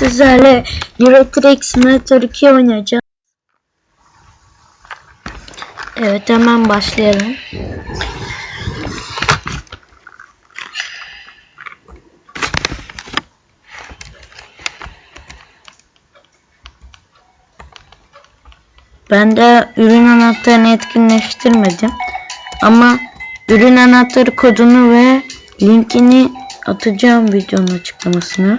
sizlerle Euro Truck Simulator 2 oynayacağız. Evet hemen başlayalım. Ben de ürün anahtarını etkinleştirmedim. Ama ürün anahtarı kodunu ve linkini atacağım videonun açıklamasına.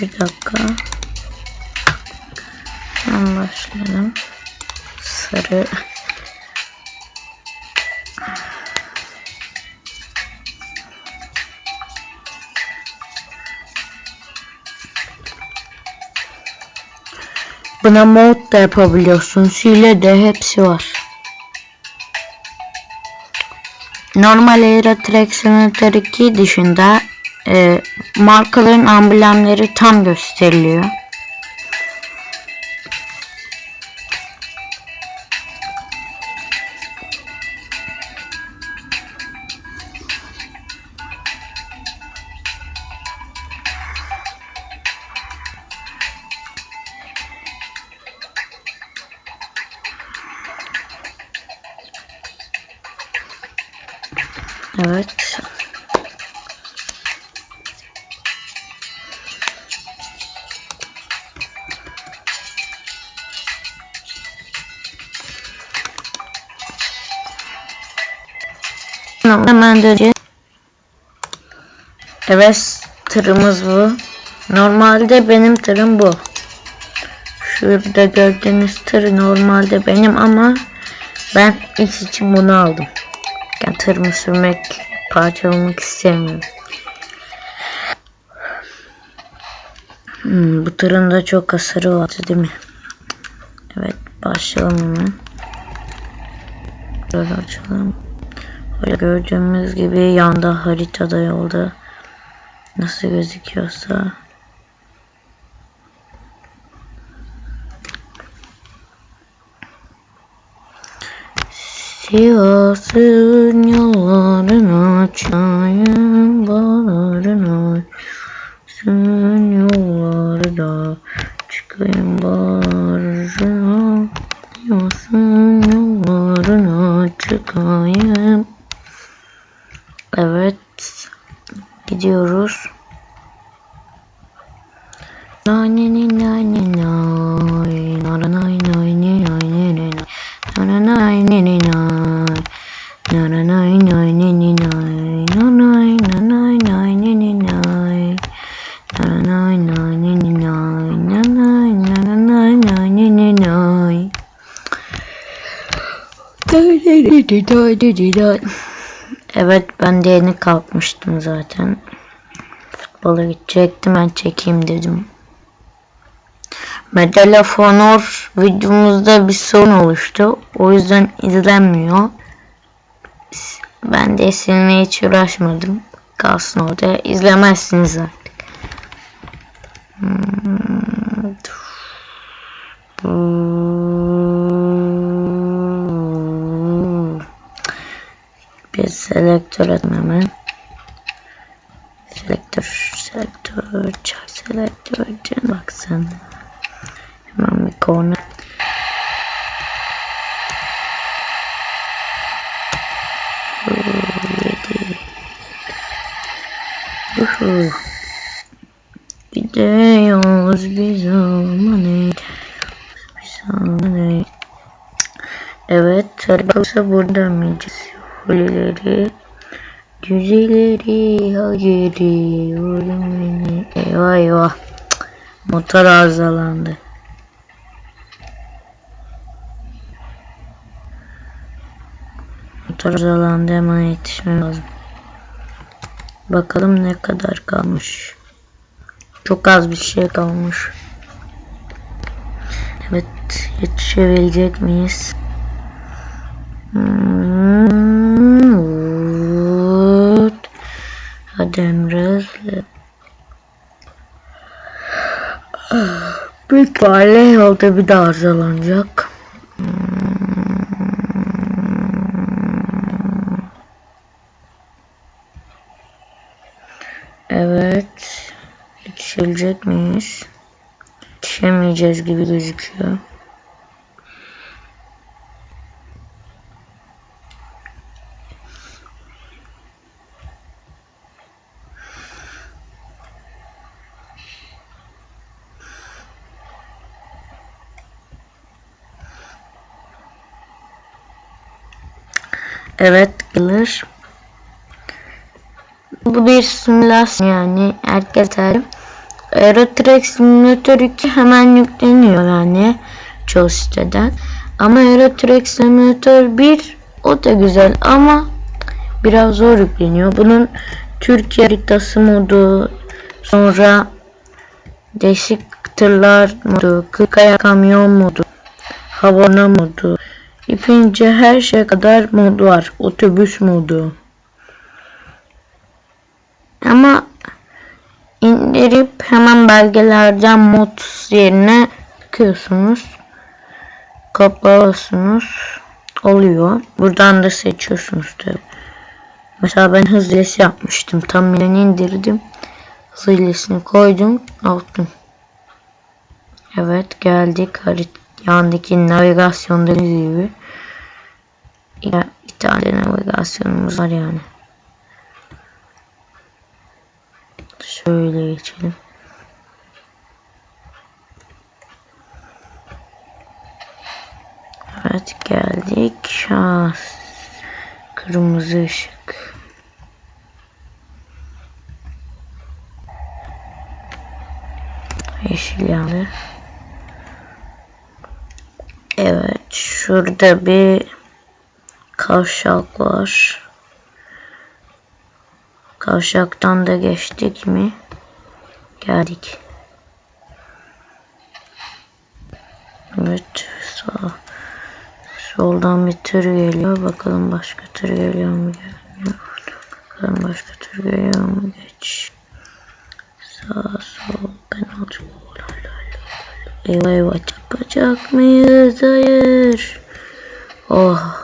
Bir dakika. Hemen başlayalım. Sarı. Buna mod da yapabiliyorsun. Hile de hepsi var. Normal Track Simulator 2 dışında e, markaların amblemleri tam gösteriliyor. Evet. Hemen döneceğiz. Evet tırımız bu. Normalde benim tırım bu. Şurada gördüğünüz tır normalde benim ama ben iş için bunu aldım. Yani tırımı sürmek, parçalamak istemiyorum. Hmm, bu tırın da çok hasarı vardı değil mi? Evet başlayalım hemen. Böyle açalım. Böyle gördüğümüz gibi yanda haritada yolda. Nasıl gözüküyorsa. Siyasın yollarına çayın bağlarına Sın yollarda çıkayım bağrına Siyasın yollarına çıkayım Evet. Gidiyoruz. da da da da da da Evet ben de yeni kalkmıştım zaten. Futbola gidecektim ben çekeyim dedim. Medal of Honor videomuzda bir sorun oluştu. O yüzden izlenmiyor. Ben de silmeye hiç uğraşmadım. Kalsın orada. İzlemezsiniz artık. Bir selektör atma hemen. Selektör, selektör, çarp selektör, can baksın. Hemen bir corner. Yuhu. Gidiyoruz biz aman Evet, arkadaşlar burada mıyız? Hulileri, güzelleri, hayırı, ölümünü, eyvah eyvah. Motor arızalandı. Motor arızalandı hemen yetişmem lazım. Bakalım ne kadar kalmış. Çok az bir şey kalmış. Evet yetişebilecek miyiz? Hmm, Ademrez. Ah, büyük ihtimalle yolda bir daha arızalanacak. Evet. Yetişilecek miyiz? Yetişemeyeceğiz gibi gözüküyor. Evet gelir. Bu bir simülasyon yani Euro Truck Simulator 2 hemen yükleniyor yani çoğu siteden. Ama Euro Truck Simulator 1 o da güzel ama biraz zor yükleniyor. Bunun Türkiye haritası modu sonra değişik tırlar modu, kırkaya kamyon modu, havana modu, ipince her şey kadar mod var. Otobüs modu. Ama indirip hemen belgelerden mod yerine tıklıyorsunuz. Kopyalıyorsunuz. Oluyor. Buradan da seçiyorsunuz tabi. Mesela ben hız hilesi yapmıştım. Tam bileni indirdim. Hız hilesini koydum. Aldım. Evet geldik. Harit yandaki navigasyonda gibi. Ya, bir tane navigasyonumuz var yani. Şöyle geçelim. Evet geldik. Şans. Kırmızı ışık. Yeşil yandı. Evet şurada bir kavşak var. Kavşaktan da geçtik mi? Geldik. Evet sağ. Soldan bir tır geliyor. Bakalım başka tır geliyor mu? Gelmiyor. Bakalım başka tır geliyor mu? Geç. Sağ sol. Ben alacağım. Eyvah eyvah yapacak mıyız? Hayır. Oh.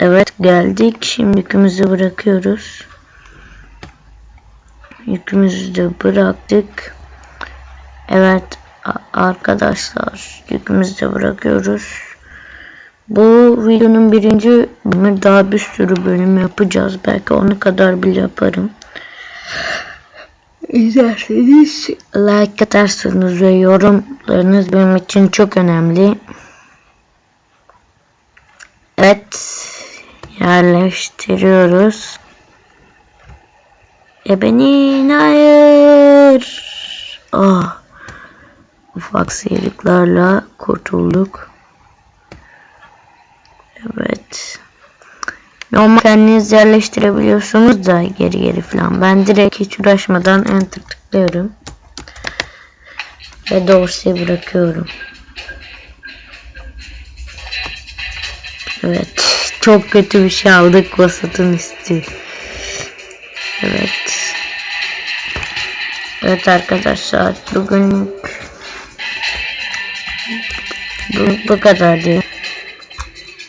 Evet geldik. Şimdi yükümüzü bırakıyoruz. Yükümüzü de bıraktık. Evet arkadaşlar yükümüzü de bırakıyoruz. Bu videonun birinci bölümü daha bir sürü bölüm yapacağız. Belki onu kadar bile yaparım. İzlerseniz like atarsanız ve yorumlarınız benim için çok önemli. Evet yerleştiriyoruz. Ebenin hayır. Oh. Ufak sıyrıklarla kurtulduk. Evet. Normal kendiniz yerleştirebiliyorsunuz da geri geri falan. Ben direkt hiç uğraşmadan enter tıklıyorum. Ve dosyayı bırakıyorum. Evet. Çok kötü bir şey aldık vasatın üstü. Evet. Evet arkadaşlar bugün bu, bu kadar diyor.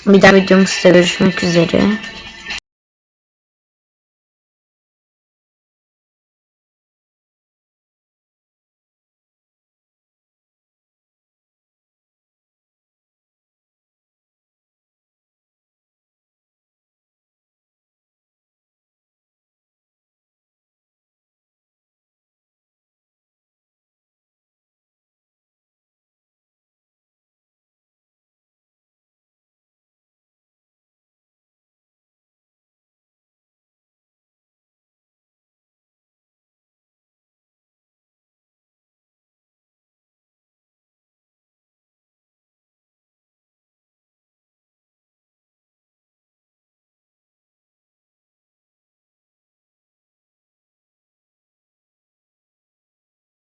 Bir daha videomuzda görüşmek üzere.